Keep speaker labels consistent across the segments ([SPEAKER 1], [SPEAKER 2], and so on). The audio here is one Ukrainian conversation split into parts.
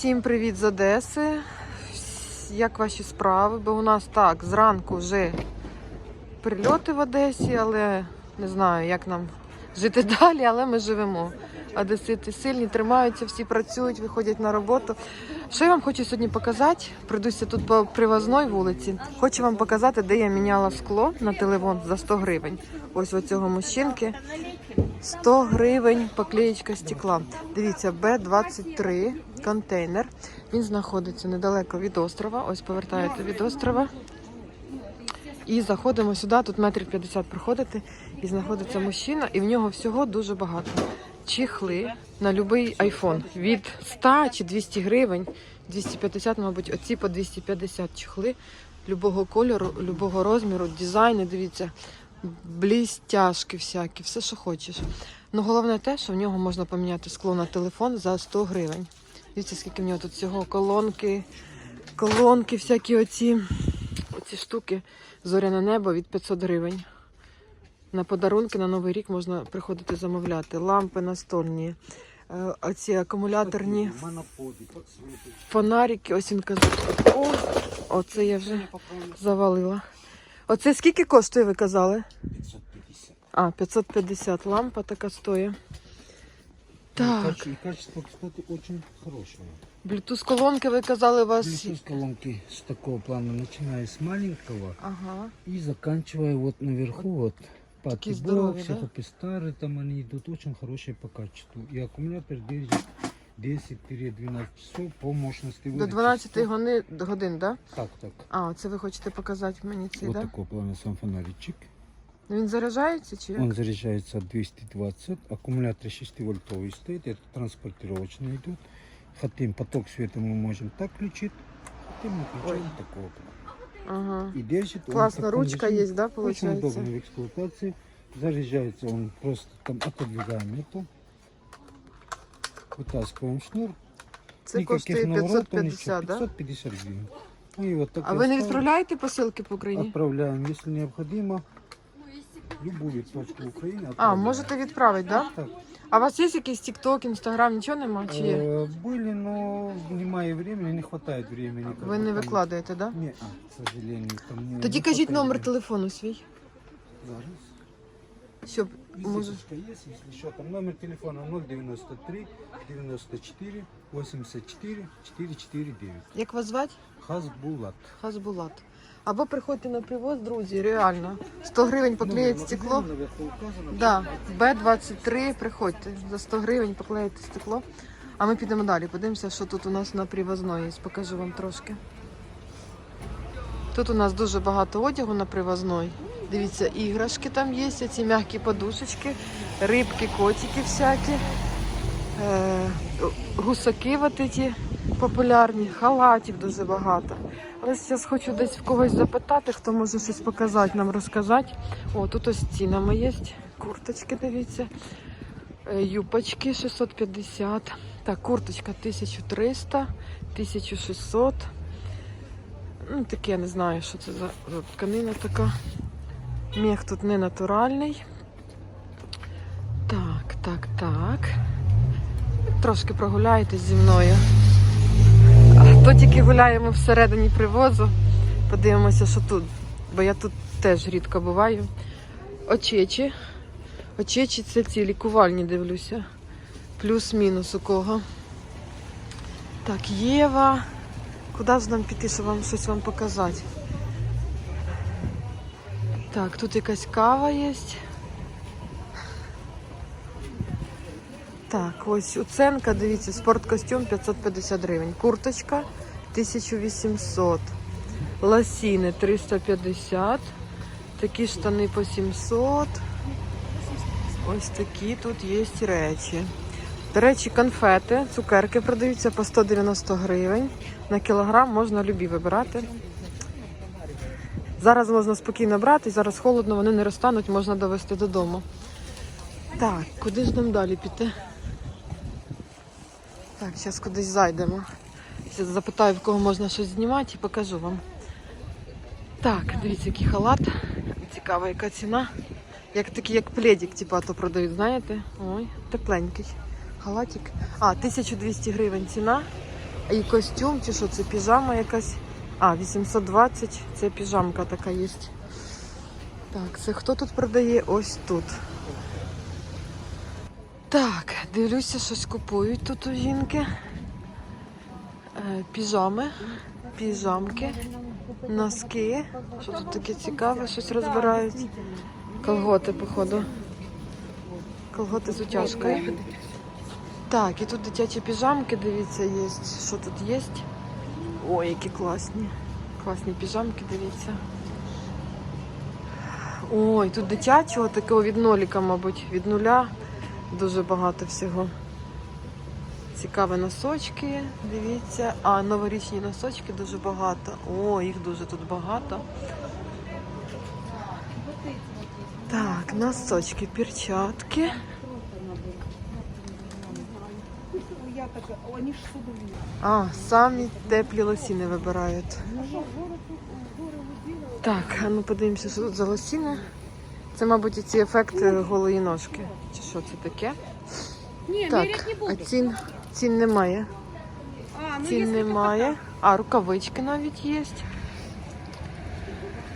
[SPEAKER 1] Всім привіт з Одеси. Як ваші справи? Бо у нас так, зранку вже прильоти в Одесі, але не знаю, як нам жити далі, але ми живемо. Одесити сильні, тримаються, всі працюють, виходять на роботу. Що я вам хочу сьогодні показати? Пройдуся тут по привозной вулиці. Хочу вам показати, де я міняла скло на телефон за 100 гривень. Ось у цього мужчинки. 100 гривень поклеєчка стекла. Дивіться, Б-23 контейнер. Він знаходиться недалеко від острова. Ось повертаєте від острова. І заходимо сюди, тут метрів 50 проходити, і знаходиться мужчина, і в нього всього дуже багато. Чехли на будь-який айфон від 100 чи 200 гривень, 250, мабуть, оці по 250 чехли любого кольору, любого розміру, дизайни, дивіться, блістяшки всякі, все, що хочеш. Ну головне те, що в нього можна поміняти скло на телефон за 100 гривень. Дивіться, скільки в нього тут всього колонки, колонки, всякі оці, оці штуки. Зоряне небо від 500 гривень. На подарунки на Новий рік можна приходити замовляти. Лампи настольні, е, оці акумуляторні фонарики. Ось він казав. О, оце я вже завалила. Оце скільки коштує, ви казали?
[SPEAKER 2] 550.
[SPEAKER 1] А, 550 лампа така стоїть. Так,
[SPEAKER 2] Качество, качество, кстати, очень хорошее.
[SPEAKER 1] Bluetooth колонки ви казали у вас.
[SPEAKER 2] Bluetooth колонки с такого плана, начиная с маленького
[SPEAKER 1] Ага.
[SPEAKER 2] и заканчивая вот наверху, вот
[SPEAKER 1] Такие
[SPEAKER 2] Пати
[SPEAKER 1] здоровые,
[SPEAKER 2] Бокс,
[SPEAKER 1] да?
[SPEAKER 2] Хопистары, там они идут очень хорошие по качеству. И аккумулятор держит 10-12 часов по мощности.
[SPEAKER 1] До
[SPEAKER 2] выдачи
[SPEAKER 1] 12
[SPEAKER 2] 100.
[SPEAKER 1] гони- годин, так? Да?
[SPEAKER 2] Так, так.
[SPEAKER 1] А, це ви хочете показати мені цей,
[SPEAKER 2] вот
[SPEAKER 1] так? Да?
[SPEAKER 2] такого плана сам фонаричек.
[SPEAKER 1] Він заряджається чи як?
[SPEAKER 2] Он заряжается от 220, аккумулятор 6-вольтовый стоит, это транспортировочно идет. Хотим поток света мы можем так включить, хотим мы включаем такого плана.
[SPEAKER 1] Ага.
[SPEAKER 2] И держит он в
[SPEAKER 1] Классно,
[SPEAKER 2] таком
[SPEAKER 1] ручка
[SPEAKER 2] режиме.
[SPEAKER 1] есть, да,
[SPEAKER 2] Очень
[SPEAKER 1] получается?
[SPEAKER 2] удобно в эксплуатации. Заряжается он просто там отодвигаем это. Вытаскиваем шнур.
[SPEAKER 1] Це коштує
[SPEAKER 2] наворотов,
[SPEAKER 1] 550,
[SPEAKER 2] ничего.
[SPEAKER 1] да?
[SPEAKER 2] 550 гривен. Ну и вот так
[SPEAKER 1] А
[SPEAKER 2] и
[SPEAKER 1] ви не
[SPEAKER 2] оставим.
[SPEAKER 1] відправляєте посилки по Україні?
[SPEAKER 2] Отправляем, если необходимо. Любую точку Украины.
[SPEAKER 1] А,
[SPEAKER 2] отправляем.
[SPEAKER 1] можете відправити, так? Да?
[SPEAKER 2] Так.
[SPEAKER 1] А у вас є якийсь TikTok, Instagram, нічого нема? Чи є?
[SPEAKER 2] Э, Были, но немає времени, не хватает времени. как
[SPEAKER 1] Ви
[SPEAKER 2] бы
[SPEAKER 1] не
[SPEAKER 2] там.
[SPEAKER 1] викладаєте, так? Да?
[SPEAKER 2] Не, а, к сожалению, там не
[SPEAKER 1] Тоді
[SPEAKER 2] не
[SPEAKER 1] кажіть
[SPEAKER 2] хватает
[SPEAKER 1] номер
[SPEAKER 2] времени.
[SPEAKER 1] телефону свій,
[SPEAKER 2] Зараз.
[SPEAKER 1] щоб може.
[SPEAKER 2] Визиточка есть, если что, там номер телефона 093 94 84 449.
[SPEAKER 1] Як вас звати?
[SPEAKER 2] Хазбулат.
[SPEAKER 1] Хазбулат. Або приходьте на привоз, друзі, реально. 100 гривень поклеїть стекло. Да, Б23, приходьте. За 100 гривень поклеїте стекло. А ми підемо далі. Подивимося, що тут у нас на привозної. Покажу вам трошки. Тут у нас дуже багато одягу на привозної. Дивіться, іграшки там є, ці м'які подушечки, рибки, котики всякі, е, гусаки от ці популярні, халатів дуже багато. Але зараз хочу десь в когось запитати, хто може щось показати, нам розказати. О, тут ось цінами є. Курточки, дивіться. Е, Юпочки 650. Так, курточка 1300, 1600. Ну, таке, я не знаю, що це за, тканина така. Мех тут не натуральний. Так, так, так. Трошки прогуляєтесь зі мною. То тільки гуляємо всередині привозу. Подивимося, що тут. Бо я тут теж рідко буваю. Очечі. Очечі це ці лікувальні, дивлюся. Плюс-мінус у кого. Так, Єва. Куди ж нам піти, щоб вам щось вам показати? Так, тут якась кава є. Так, ось уценка, дивіться, спорткостюм 550 гривень. Курточка 1800. Ласіни 350. Такі штани по 700. Ось такі тут є речі. До речі, конфети, цукерки продаються по 190 гривень. На кілограм можна любі вибирати. Зараз можна спокійно брати, зараз холодно, вони не розтануть, можна довести додому. Так, куди ж нам далі піти? Так, зараз кудись зайдемо. Зараз запитаю, в кого можна щось знімати і покажу вам. Так, дивіться, який халат. Цікава, яка ціна. Як такий, як пледик, типу, а то продають, знаєте? Ой, тепленький. Халатик. А, 1200 гривень ціна. І костюм, чи що це піжама якась. А, 820, це піжамка така є. Так, це хто тут продає? Ось тут. Так, дивлюся, щось купують тут у жінки. Е, піжами, піжамки, носки. Що тут таке цікаве, щось розбирають. Колготи, походу. Колготи з утяжкою. Так, і тут дитячі піжамки, дивіться, є. Що тут є? Ой, які класні. Класні піжамки, дивіться. Ой, тут дитячого такого від ноліка, мабуть, від нуля. Дуже багато всього. Цікаві носочки, дивіться. А, новорічні носочки дуже багато. О, їх дуже тут багато. Так, носочки, перчатки. А, самі теплі лосіни вибирають. Так, ну подивимося, що тут за лосіни. Це, мабуть, ці ефекти голої ножки. Чи що це таке?
[SPEAKER 3] Ні,
[SPEAKER 1] Так,
[SPEAKER 3] мірять не
[SPEAKER 1] а цін, цін немає.
[SPEAKER 3] А, ну,
[SPEAKER 1] Цін немає. А, рукавички навіть є.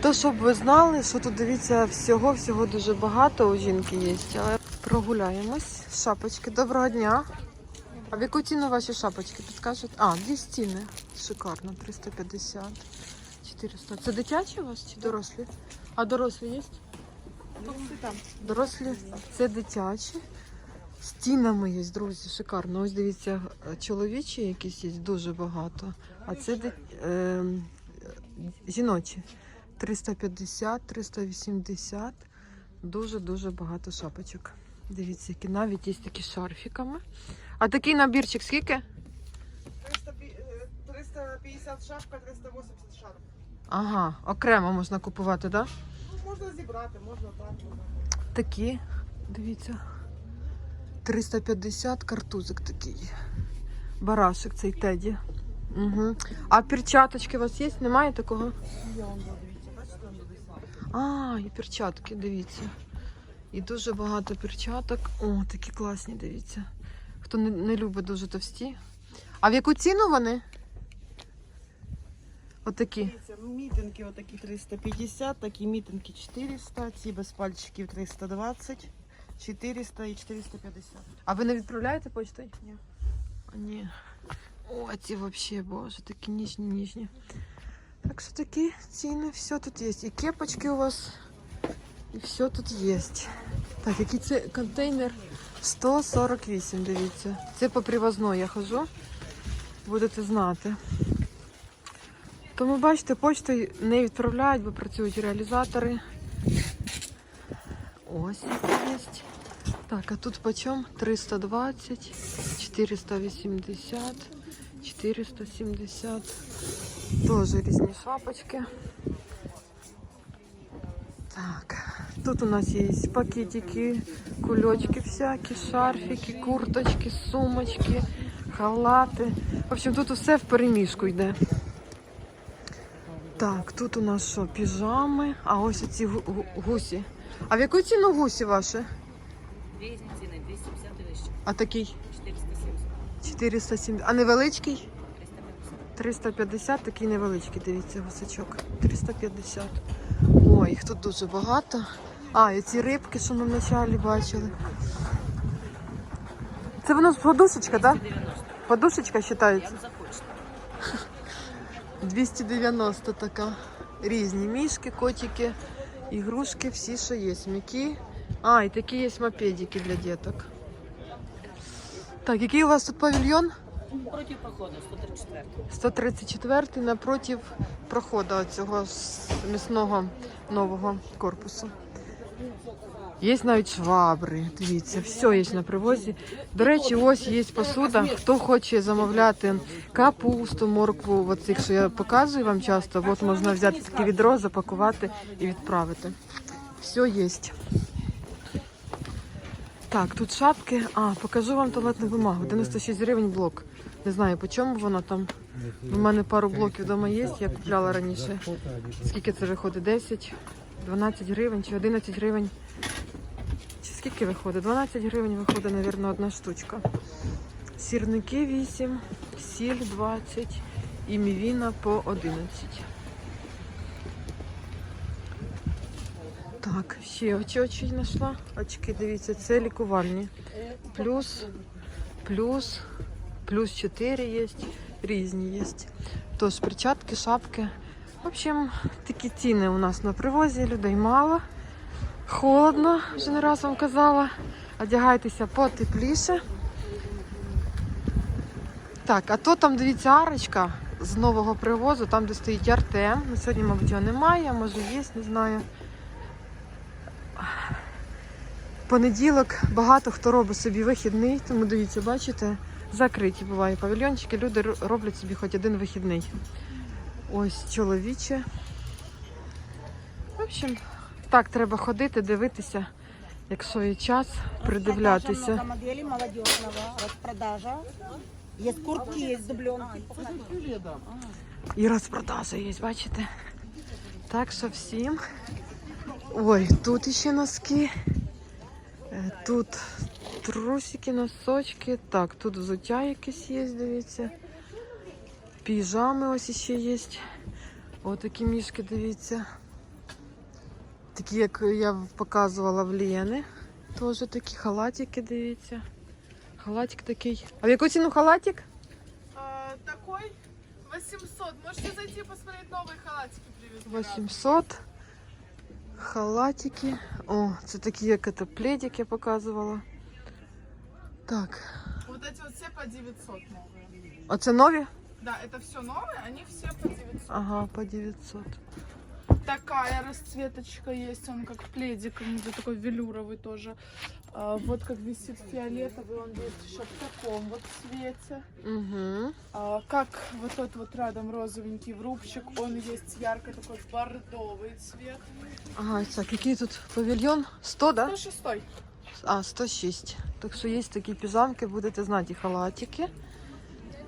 [SPEAKER 1] То, щоб ви знали, що тут дивіться, всього, всього дуже багато у жінки є. Але прогуляємось. Шапочки. Доброго дня. А в яку ціну ваші шапочки підскажуть? А, дві стіни. Шикарно, 350, 400. Це дитячі у вас чи дорослі? А дорослі є? Дорослі, це дитячі. З тінами є, друзі, шикарно. Ось дивіться, чоловічі якісь є дуже багато. А це е, жіночі. 350, 380. Дуже-дуже багато шапочок. Дивіться, які навіть є такі з шарфіками. А такий набірчик скільки?
[SPEAKER 3] 350 шапка, 380 шарф.
[SPEAKER 1] Ага, окремо можна купувати, так? Да?
[SPEAKER 3] Можна зібрати, можна так. можна.
[SPEAKER 1] Такі, дивіться. 350 картузик такий. Барашек цей теді. Угу. А перчаточки у вас є? Немає такого?
[SPEAKER 3] Дивіться, бачите, там.
[SPEAKER 1] А, і перчатки, дивіться. І дуже багато перчаток. О, такі класні, дивіться. Хто не, не любить дуже товсті. А в яку ціну вони? Отакі.
[SPEAKER 3] Дивіться, мітинги отакі 350, такі мітинги 400, ці без пальчиків 320, 400 і 450.
[SPEAKER 1] А ви не відправляєте почтою?
[SPEAKER 3] Ні.
[SPEAKER 1] Ні. О, ці взагалі, боже, такі ніжні, ніжні. Так що такі ціни, все тут є. І кепочки у вас, і все тут є. Так, який це контейнер? 148, дивіться. Це по привозной я хожу. Будете знати. Тому бачите, почтою не відправляють, бо працюють реалізатори. Ось є. Так, а тут почем? 320, 480, 470. Тоже різні шапочки. Так, тут у нас є пакетики, кульочки всякі, шарфики, курточки, сумочки, халати. В общем, тут усе в перемішку йде. Так, тут у нас що, піжами, а ось ці гу- гу- гусі. А в яку ціну гусі ваші?
[SPEAKER 4] Різні ціни 250 і вище,
[SPEAKER 1] А такий?
[SPEAKER 4] 470,
[SPEAKER 1] 470. А невеличкий?
[SPEAKER 4] 350.
[SPEAKER 1] 350, такий невеличкий, дивіться, гусачок. 350. Ой, їх тут дуже багато. А, і ці рибки, що ми вначалі бачили. Це воно подушечка, так?
[SPEAKER 4] 290.
[SPEAKER 1] Подушечка вважається?
[SPEAKER 4] Як захочете.
[SPEAKER 1] 290 така. Різні мішки, котики, ігрушки, всі, що є. М'які. А, і такі є мопедики для діток. Так, який у вас тут павільйон?
[SPEAKER 4] Проти походу 134.
[SPEAKER 1] 134 напротив проходу цього місного нового корпусу. Є навіть швабри, дивіться, все є на привозі. До речі, ось є посуда. Хто хоче замовляти капусту, моркву, оцих, що я показую вам часто, от можна взяти таке відро, запакувати і відправити. Все є. Так, тут шапки. А, покажу вам туалетну бумагу. 96 гривень блок. Не знаю, по чому воно там. У мене пару блоків вдома є, я купляла раніше. Скільки це виходить? 10, 12 гривень чи 11 гривень. Чи скільки виходить? 12 гривень виходить, мабуть, одна штучка. Сірники 8, сіль 20 і мівіна по 11. Так, ще очі очі знайшла. Очки, дивіться, це лікувальні. Плюс, плюс, плюс 4 є, різні є. Тож перчатки, шапки. В общем, такі ціни у нас на привозі, людей мало. Холодно, вже не раз вам казала. Одягайтеся потепліше. Так, а то там, дивіться, арочка з нового привозу, там, де стоїть Артем. Сьогодні, мабуть, його немає, може є, не знаю. Понеділок багато хто робить собі вихідний, тому дивіться, бачите, закриті бувають павільйончики, люди роблять собі хоч один вихідний. Ось чоловіче. В общем, так треба ходити, дивитися, якщо є час, придивлятися.
[SPEAKER 5] много моделей Есть куртки, есть дубленки.
[SPEAKER 1] І розпродажа є, бачите? Так що всім. Ой, тут ще носки. Е, Тут трусики, носочки. Так, тут взуття якесь є, дивіться. Піжами ось ще є. Отакі мішки, дивіться. Такі, як я показувала в Лєни. Теж такі халатики, дивіться. Халатик такий. А в яку ціну халатик?
[SPEAKER 6] А, такой 800. Можете зайти посмотреть новые халатики привезли.
[SPEAKER 1] 800. Халатики. О, це такі, як це пледик я показувала. Так.
[SPEAKER 6] Вот эти вот все по 900 новые.
[SPEAKER 1] Оце нові?
[SPEAKER 6] Да, это все новые, они все по 900.
[SPEAKER 1] Ага, по 900.
[SPEAKER 6] Такая расцветочка есть, он как пледик, он вот такой велюровый тоже. А, вот как висит фиолетовый, он есть еще в таком вот цвете.
[SPEAKER 1] Угу.
[SPEAKER 6] А, как вот тот вот рядом розовенький в рубчик, он есть ярко такой бордовый цвет.
[SPEAKER 1] Ага, так, який тут павільйон? 100, да?
[SPEAKER 6] 106
[SPEAKER 1] А, 106. Так що є такі піжамки, будете знати, і халатики.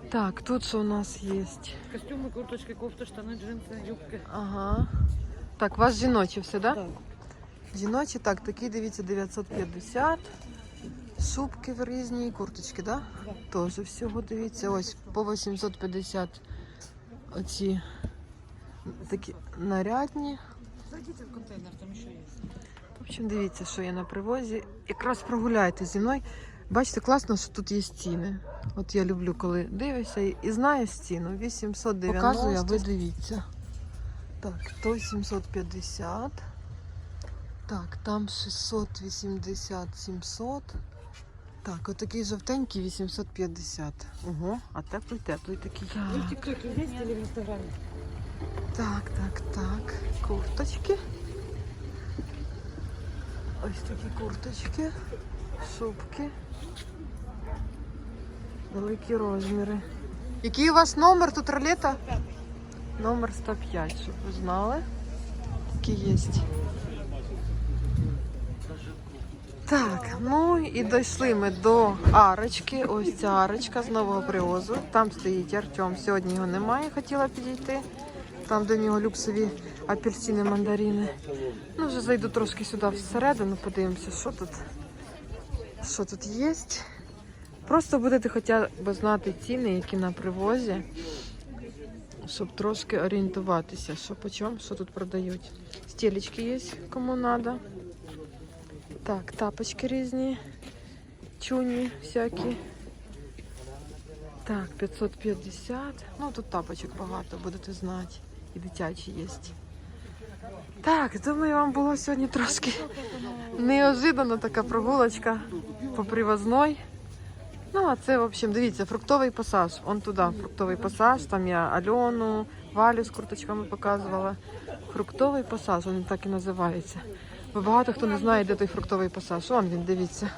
[SPEAKER 1] Так, тут що у нас є?
[SPEAKER 4] Костюмы, курточки, кофты, штаны, джинсы, юбки.
[SPEAKER 1] Ага. Так, у вас жіночі все, да?
[SPEAKER 5] Так.
[SPEAKER 1] Жіночі, так, такі, дивіться, 950. Шубки в різні, курточки, да? Теж всього, дивіться, ось по 850 оці такі нарядні.
[SPEAKER 4] Зайдите в контейнер, там еще есть.
[SPEAKER 1] В общем, дивіться, що є на привозі. Якраз прогуляйте зі мною. Бачите, класно, що тут є ціни. От я люблю, коли дивишся і знаєш ціну. 890. Показую, а ви дивіться. Так, то 750. Так, там 680, 700. Так, отакий жовтенький 850. Ого, а теплий, теплий такий.
[SPEAKER 4] Вы в ТикТоке есть или в Инстаграме?
[SPEAKER 1] Так, так, так. Курточки. Ось такі курточки, шубки. Великі розміри. Який у вас номер тут ролета? Номер 105, щоб ви знали. Такі є. Так, ну і дійшли ми до арочки. Ось ця арочка з нового привозу. Там стоїть Артем. Сьогодні його немає, хотіла підійти. Там до нього люксові апельсини, мандарини. Ну, вже зайду трошки сюди всередину, подивимося, що тут, що тут є. Просто будете хоча б знати ціни, які на привозі, щоб трошки орієнтуватися, що по що тут продають. Стелечки є, кому треба. Так, тапочки різні, чуні всякі. Так, 550. Ну, тут тапочок багато, будете знати. І дитячі є. Так, думаю, вам було сьогодні трошки неожиданно така прогулочка по привозной. Ну, а це, в общем, дивіться, фруктовий пасаж. Он туди, фруктовий пасаж. Там я Альону, Валю з курточками показувала. Фруктовий пасаж, він так і називається. Бо багато хто не знає, де той фруктовий пасаж. Вон він, дивіться.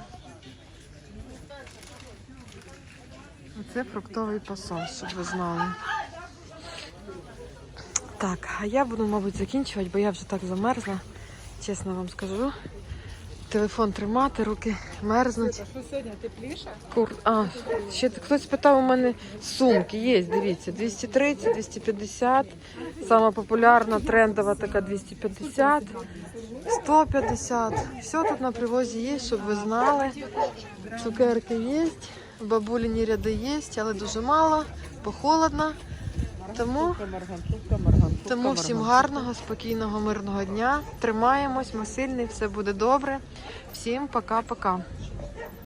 [SPEAKER 1] Оце фруктовий пасаж, щоб ви знали. Так, а я буду, мабуть, закінчувати, бо я вже так замерзла. Чесно вам скажу. Телефон тримати, руки мерзнуть.
[SPEAKER 6] Что сегодня тепліше?
[SPEAKER 1] Кур... А, ще хтось питав у мене сумки. Є, дивіться, 230, 250. Сама популярна, трендова така 250, 150. Все тут на привозі є, щоб ви знали. Цукерки є. Бабуліні ряди є, але дуже мало, похолодно. Тому, тому всім гарного, спокійного, мирного дня. Тримаємось, ми сильні, все буде добре. Всім пока-пока.